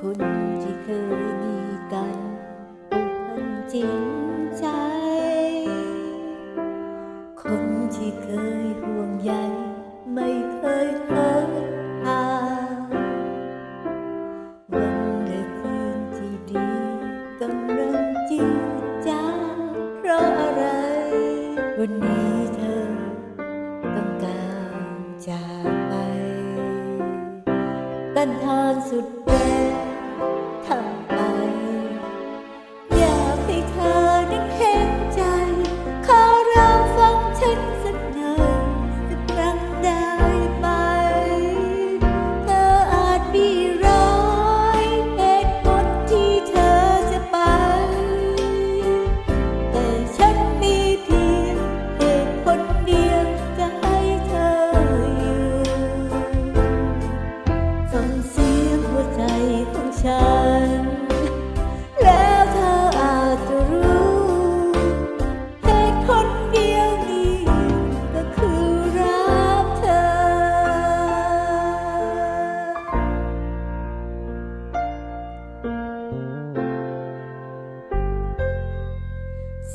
คนที่เคยมีกันผูกพันจริงใจ คนที่เคยห่วงใยไม่เคยเทิดทานวันและคืนที่ดีกำลังจืดจางเพราะอะไร วันนี้เธอต้องการจากไป กันทานสุดแรง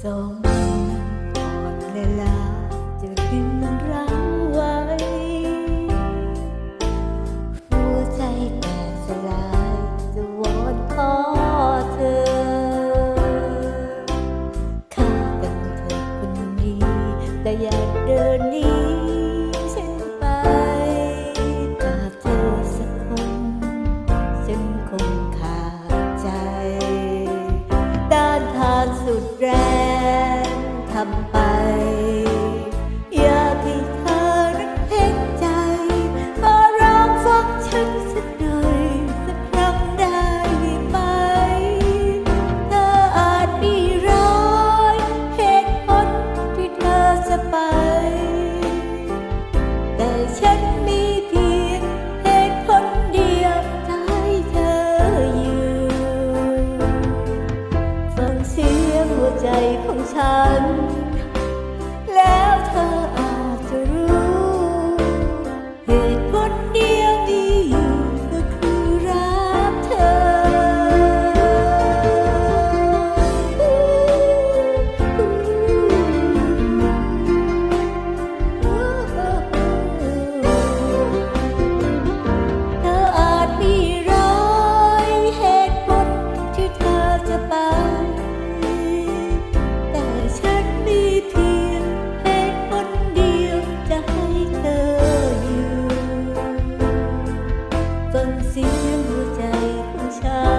สมก่อนเวลาจะถึงรัก 永远不再回响